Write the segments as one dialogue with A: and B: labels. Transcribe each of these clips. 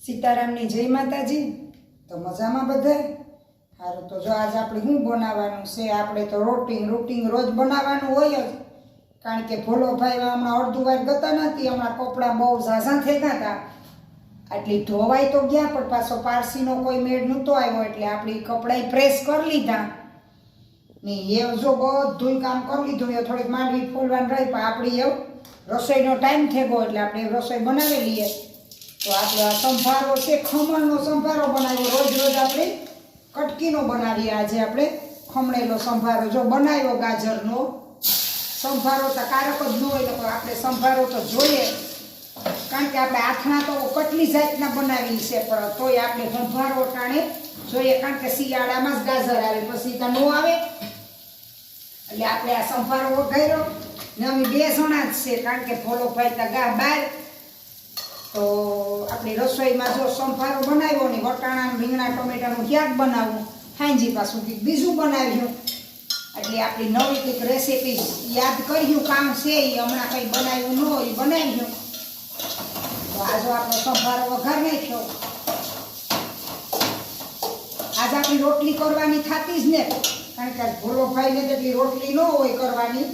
A: સીતારામની જય માતાજી. તો મજામાં બધા સારું તો જો આજ આપણે શું બનાવવાનું છે? આપણે તો રોટિંગ રૂટિંગ રોજ બનાવવાનું હોય જ. કારણ કે ભોલો ભાઈ હમણાં અડધું વાર ગતા નથી હમણાં કપડાં બહુ ઝાઝા થઈ ગયા હતા. આટલી ધોવાઈ તો ગયા, પણ પાછો પારસીનો કોઈ મેળ નહોતો આવ્યો, એટલે આપણી કપડાં પ્રેસ કરી લીધા. ને એ જો બધું કામ કરી લીધું, એ થોડીક માંડવી ફૂલવાની રહી, પણ આપણી એવું રસોઈનો ટાઈમ થઈ ગયો, એટલે આપણે રસોઈ બનાવી લઈએ. તો આપણે આ સંભારો છે, ખમણનો સંભારો બનાવ્યો, રોજ રોજ આપણે કટકીનો બનાવીએ. આજે આપણે ખમણેલો સંભારો જો બનાવ્યો ગાજરનો. સંભારો તો કારક જ ન હોય તો આપણે સંભારો તો જોઈએ. કારણ કે આપણે આથણા તો કટલી જાતના બનાવી છે, પણ તોય આપણે સંભારો ટાણે જોઈએ. કારણ કે શિયાળામાં જ ગાજર આવે, પછી તો ન આવે. એટલે આપણે આ સંભારો વઘાર્યો ને અમે બે જણા જ છે, કારણ કે ફોલો ભાઈ તા ગા બાર. તો આપણી રસોઈમાં જો સંભારો બનાવ્યો ને વટાણા રીંગણા, ટમેટાનું ક્યાંક બનાવવું? હાંજી પાછું બીજું બનાવ્યું. એટલે આપણી નવી કંઈક રેસીપી યાદ કર્યું કામ છે એ હમણાં કંઈ બનાવ્યું ન હોય બનાવ્યું તો આજે આપણો સંભારો વઘાર નાખ્યો. આજે આપણી રોટલી કરવાની થતી જ ને કારણ કે ભોલોભાઈને એટલી રોટલી ન હોય કરવાની.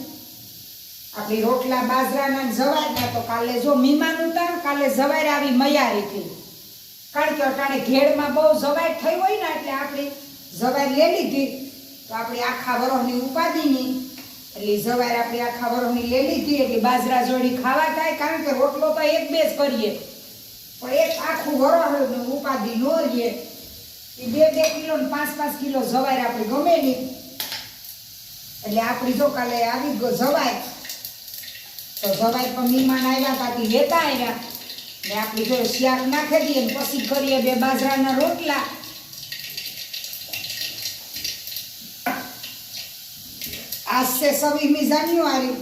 A: આપણી રોટલા બાજરાના જવાયના તો કાલે જો મીમાન ઉતાર, કાલે જવાર આવી મયારીથી કારણ કે અટાણે ઘેડમાં બહુ જવાય થઈ હોય ને, એટલે આપણી જવાય લઈ લીધી. તો આપણી આખા વરોહની ઉપાધિની, એટલે જવાર આપણી આખા વરોહની લઈ લીધી, એટલે બાજરા જોડી ખાવા થાય, કારણ કે રોટલો તો એક બે જ કરીએ. પણ એક આખું વરોહ ઉપાધિ ન રહીએ. એ બે બે કિલો ને પાંચ પાંચ કિલો જવાય આપણે ગમે નહીં એટલે આપણી જો કાલે આવી ગયો જવાય, તો જવાય પણ મહેમાન આવ્યા ત્યાંથી લેતા આવ્યા. ને આપણી જો શિયાળ નાખી દઈએ પછી કરીએ બે બાજરાના રોટલા. આજ છે સવીમી જાન્યુઆરી.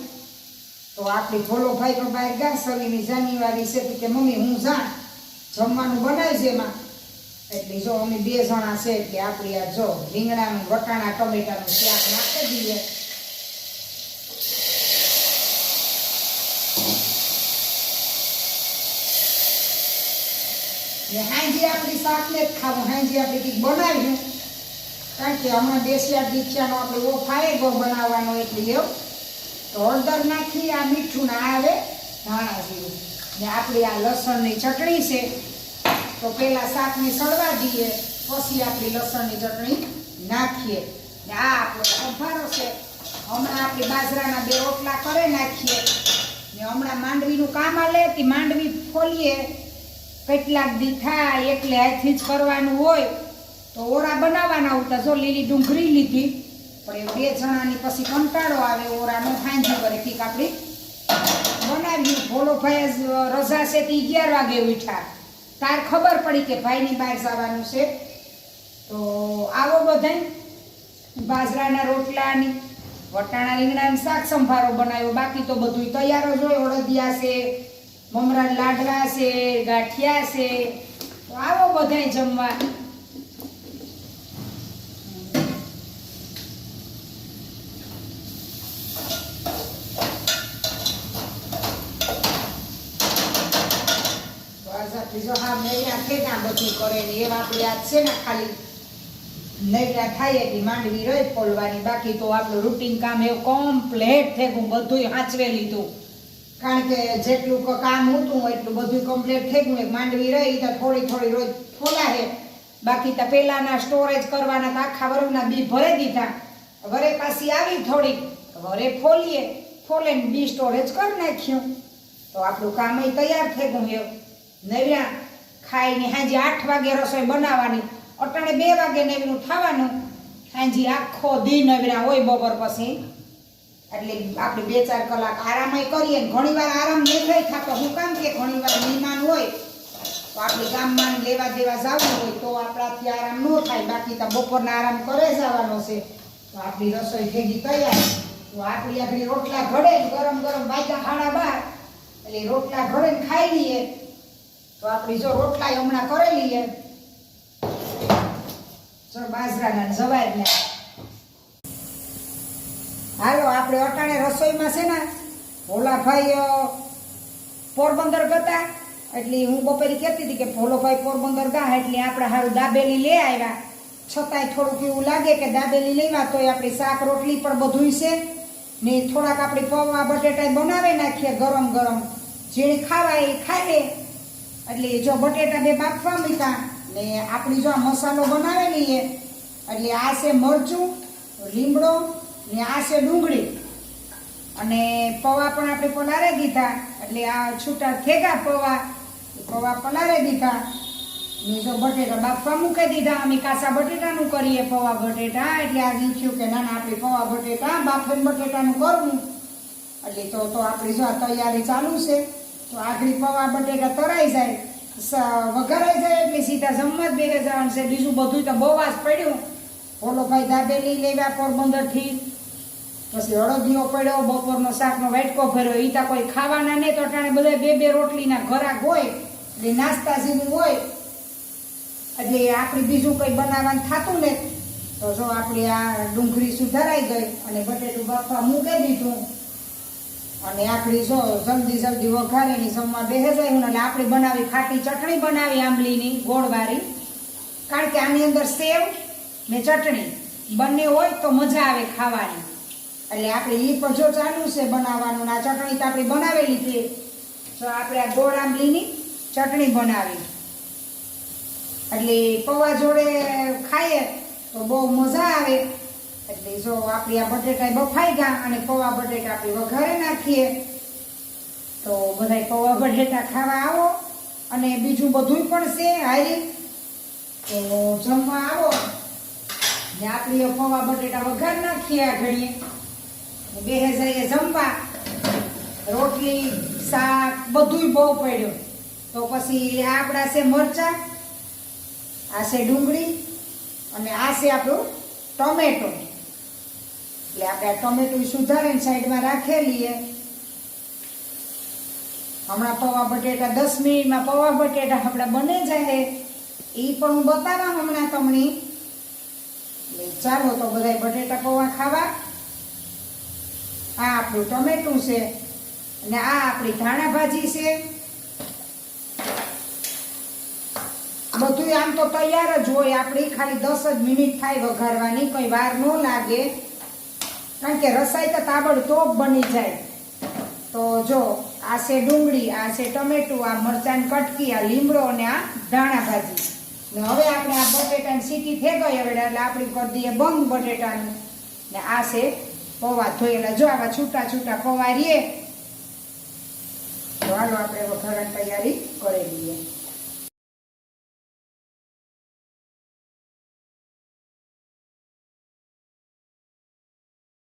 A: તો આપણી થોડો ભાઈ પણ બહાર ગયા, છવ્વીસમી જાન્યુઆરી છે તો કે, મમ્મી, હું જાણ. જમવાનું બનાવી છે એમાં. એટલે જો અમે બે જણા છે, એટલે આપણી આ જો રીંગણાનું, વટાણા, ટમેટાનું શાક નાખી દઈએ. ને હાંજી આપણી શાકને જ ખાવું, હાંજી આપણે કંઈક બનાવ્યું કારણ કે હમણાં દેશિયા દીક્ષાનો આપણે ઓ ફાયગો બનાવવાનો એટલે એવો તો હળદર નાખી, આ મીઠું ના આવે ધાણા જીરું. ને આપણી આ લસણની ચટણી છે, તો પહેલાં શાકને સળવા દઈએ, પછી આપણી લસણની ચટણી નાખીએ. ને આ આપણો સંભારો છે. હમણાં આપણે બાજરાના બે રોટલા કરે નાખીએ. ને હમણાં માંડવીનું કામ આલે કે માંડવી ફોલીએ. કેટલાક દી થાય એટલે હાથથી જ કરવાનું હોય. તો ઓરા બનાવવાના હતા જો લીલી ડુંગળી લીધી, પણ એ બે જણાની પછી કંટાળો આવે ઓરાનો હાંજી કરે કંઈક આપણી બનાવ્યું. ભોલોભાઈ રજા છે તે અગિયાર વાગે ઉઠ્યા. તાર ખબર પડી કે ભાઈની બહાર જવાનું છે. તો આવો બધાય. બાજરાના રોટલાની, વટાણા રીંગણાનું શાક સંભારો બનાવ્યો. બાકી તો બધું તૈયાર જ હોય. અડદિયા છે મમરા લાડવા છે, ગાંઠિયા છે. તો આવો બધાય જમવા. હા જો હા નૈરા થેગા બધું કરે ને એવા આપણે આજ છે ને ખાલી. નૈરા થાય એટલી માંડવી રહે ફોલવાની. બાકી તો આપણું રૂટીન કામ એવું કમ્પ્લેટ થેગું બધું હાંચવે લીધું. કારણ કે જેટલું કામ હતું એટલું બધું કમ્પ્લેટ થઈ ગયું. એક માંડવી રહી તો થોડી થોડી રોજ ફોલાહે બાકી તો પહેલાના સ્ટોરેજ કરવાના તો આખા વરુના બી ભરી દીધા. વરે પાછી આવી થોડીક. વરે ફોલીએ. ફોલે ને બી સ્ટોરેજ કરી નાખ્યું. તો આપણું કામ તૈયાર થઈ ગયું એવું નવ્યા, ખાઈને હાજી આઠ વાગે રસોઈ બનાવવાની, અટાણે બે વાગે નવીનું થવાનું હાજી આખો દી નવ્યા હોય બપોર પછી. એટલે આપણે બે ચાર કલાક આરામય કરીએ ઘણીવાર ઘણી વાર આરામ નહીં થતો, હું કામ કે ઘણી વાર મહેમાન હોય, તો આપણે ગામમાં લેવા દેવા જવું હોય, તો આપણાથી આરામ ન થાય, બાકી તો બપોરના આરામ કરે જવાનો છે. તો આપણી રસોઈ ભેગી તૈયાર, તો આપણી આગળ રોટલા ઘડે ગરમ ગરમ વાગ્યા ખાડા બાર, એટલે રોટલા ઘડે ખાઈ લઈએ. તો આપણી જો રોટલા હમણાં કરેલી છે. જો બાજરાના જવારના હાલો, આપણે અટાણે રસોઈમાં છે ને, ભોલાભાઈ પોરબંદર ગતા. એટલે હું બપોરે કહેતી હતી કે ભોલોભાઈ પોરબંદર ગા, એટલે આપણે સારું દાબેલી લઈ આવ્યા. છતાંય થોડુંક એવું લાગે કે દાબેલી લેવા તોય આપણી શાક રોટલી પણ બધુંય છે. ને થોડાક આપણે પૌવા બટેટા બનાવી નાખીએ ગરમ ગરમ. જેને ખાવા એ ખાઈ લે એટલે જો બટેટા બે બાફવા મૂક્યા ને આપણી જો આ મસાલો બનાવેલી છે, એટલે આ છે મરચું, લીમડો ને આ છે ડુંગળી. અને પૌવા પણ આપણે પલારે દીધા, એટલે આ છૂટા થેગા પૌવા, એ પૌવા પલારે દીધા. ને જો બટેટા બાફવા મૂકી દીધા, અમે કાસા બટેટાનું કરીએ પૌવા બટેટા, એટલે આ થયું કે ના ના, આપણે પૌવા બટેટા બાફેન બટેટાનું કરવું. એટલે તો તો આપણી જો આ તૈયારી ચાલુ છે. તો આખરી પૌવા બટેકા તરાઈ જાય વઘારાઈ જાય એટલે સીધા જમવા જ બેરે જવાનું છે. બીજું બધું તો જ પડ્યું. ઓલો ભાઈ દાબેલી લેવા પોરબંદરથી. પછી હળદીઓ પડ્યો, બપોરનો શાકનો વાટકો ભર્યો. એ તો કોઈ ખાવાના નહીં તો અટાણે બધા બે બે રોટલીના ઘરાક હોય, એટલે નાસ્તા જેવું હોય. એટલે આપણે બીજું કંઈ બનાવવાનું થતું ને, તો જો આપણી આ ડુંગળી સુધારાઈ ગઈ અને બટેટું બાફવા મૂકી દીધું. અને આપણી જો સમજી જલ્દી વઘારેની સમમાં બેસે જાય એટલે આપણે બનાવી ખાટી ચટણી બનાવી આંબલીની, ગોળવાળી. કારણ કે આની અંદર સેવ ને ચટણી, બંને હોય તો મજા આવે ખાવાની. એટલે આપણે એ પણ જો ચાલુ છે બનાવવાનું આ ચટણી તો આપણે બનાવેલી છે. તો આપણે આ ગોળ આંબલીની ચટણી બનાવી. એટલે પૌવા જોડે ખાઈએ તો બહુ મજા આવે. એટલે જો આપણી આ બટેટા બફાઈ ગયા અને પૌવા બટેટા આપણે વઘારે નાખીએ, તો બધાય પૌવા બટેટા ખાવા આવો. અને બીજું બધું પણ છે, હારી. તો જમવા આવો. ને આપણી પૌવા બટેટા વઘાર નાખીએ આ ઘડીએ. બે હજાર એ જમવા. રોટલી, શાક, બધુંય બહુ પડ્યું. તો પછી આપણા છે મરચા, આ છે ડુંગળી, અને આ છે આપણું ટોમેટો. એટલે આપણે ટોમેટો સુધારીને સાઈડમાં રાખેલી છે હમણાં પૌવા બટેટા દસ મિનિટમાં પૌવા બટેટા આપણા બને જાય એ પણ હું બતાવવા હમણાં તમને. ચાલો તો બધા બટેટા પૌવા ખાવા. આ આપણું ટમેટું છે. અને આ આપણી ધાણા ભાજી છે. બધું આમ તો તૈયાર જ હોય. આપણી ખાલી દસ જ મિનિટ થાય વઘારવાની. કઈ વાર ન લાગે. કારણ કે રસાઈ તો તાબડતોબ બની જાય. તો જો, આ છે ડુંગળી, આ છે ટમેટું, આ મરચાંની કટકી, આ લીમડો અને આ ધાણા ભાજી. હવે આપણે આ બટેટાની સીટી ફેંકાઈ હવે એટલે આપણે કરી દઈએ બંધ બટેટાનું. ને આ છે પૌવા ધોયેલા. જો આવા છૂટા છૂટા પૌવા રીએ, તો આપણે વઘારવાની તૈયારી કરી લઈએ.